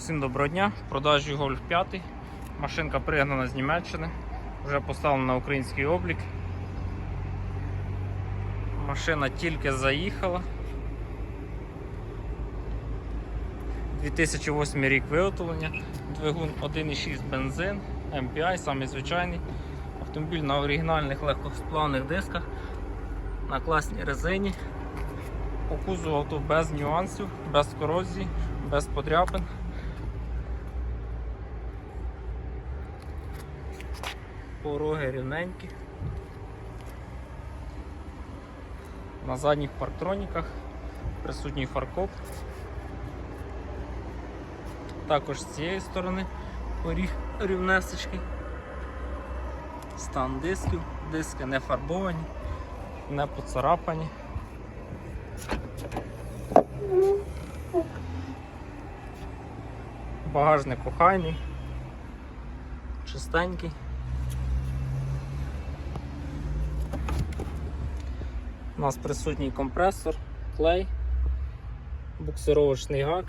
Усім доброго дня. В продажі Golf 5. Машинка пригнана з Німеччини. Вже поставлена на український облік. Машина тільки заїхала. 2008 рік виготовлення. Двигун 1,6 бензин, MPI, самий звичайний. Автомобіль на оригінальних легкосплавних дисках, на класній резині. По кузову авто без нюансів, без корозії, без подряпин. Пороги рівненькі. На задніх парктроніках присутній фаркоп. Також з цієї сторони поріг рівнесечки. Стан дисків, диски не фарбовані, не поцарапані. Багажник охайний, чистенький. У нас присутній компресор, клей, буксировочний гак,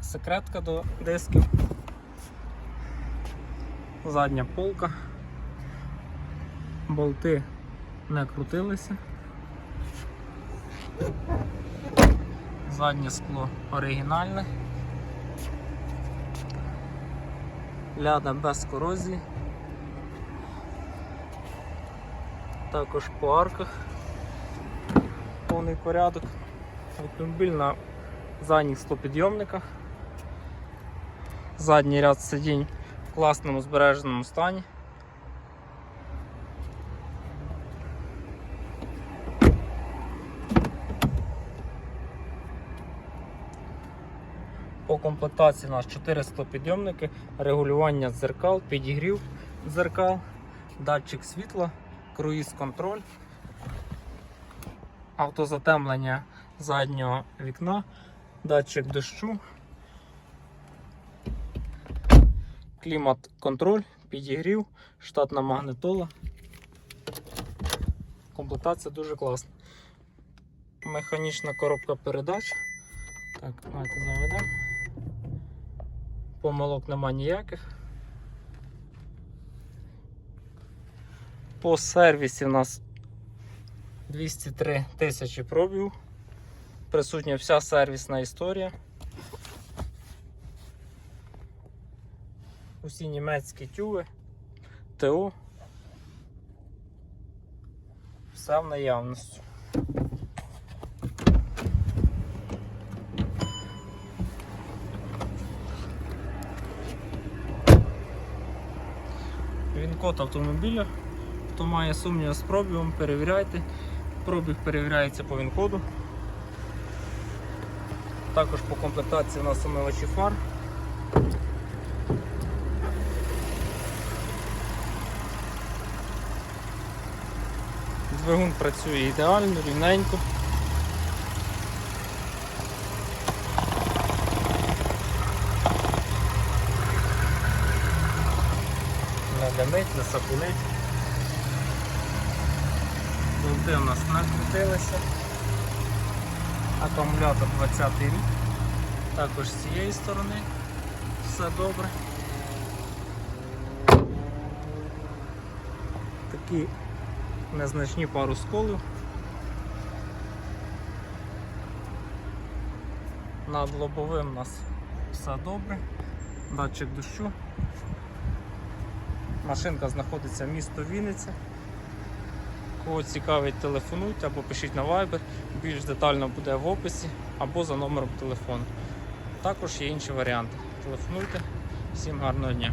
секретка до дисків, задня полка, болти не крутилися. Заднє скло оригінальне. Ляда без корозії. Також по арках повний порядок. Автомобіль на задніх склопідйомниках. Задній ряд сидінь в класному збереженому стані. По комплектації у нас 4 склопідйомники, регулювання дзеркал, підігрів дзеркал, датчик світла, круїз-контроль, автозатемлення заднього вікна, датчик дощу, клімат-контроль, підігрів, штатна магнитола. Комплектація дуже класна. Механічна коробка передач. Так, давайте заведемо. Помилок нема ніяких. По сервісі у нас 203 тисячі пробів. Присутня вся сервісна історія. Усі німецькі тюви, ТО. Все в наявності. Він код автомобіля. Хто має сумніви з пробігом, перевіряйте. Пробіг перевіряється по він-коду. Також по комплектації у нас омивачі фар. Двигун працює ідеально, рівненько. Не димить, не сапунить. Болти у нас накрутилися. Акумулятор 20 рік. Також з цієї сторони все добре. Такі незначні пару сколів. Над лобовим у нас все добре. Датчик дощу. Машинка знаходиться в місто Вінниця. Кого цікавить, телефонуйте або пишіть на Viber, більш детально буде в описі або за номером телефону. Також є інші варіанти. Телефонуйте. Всім гарного дня!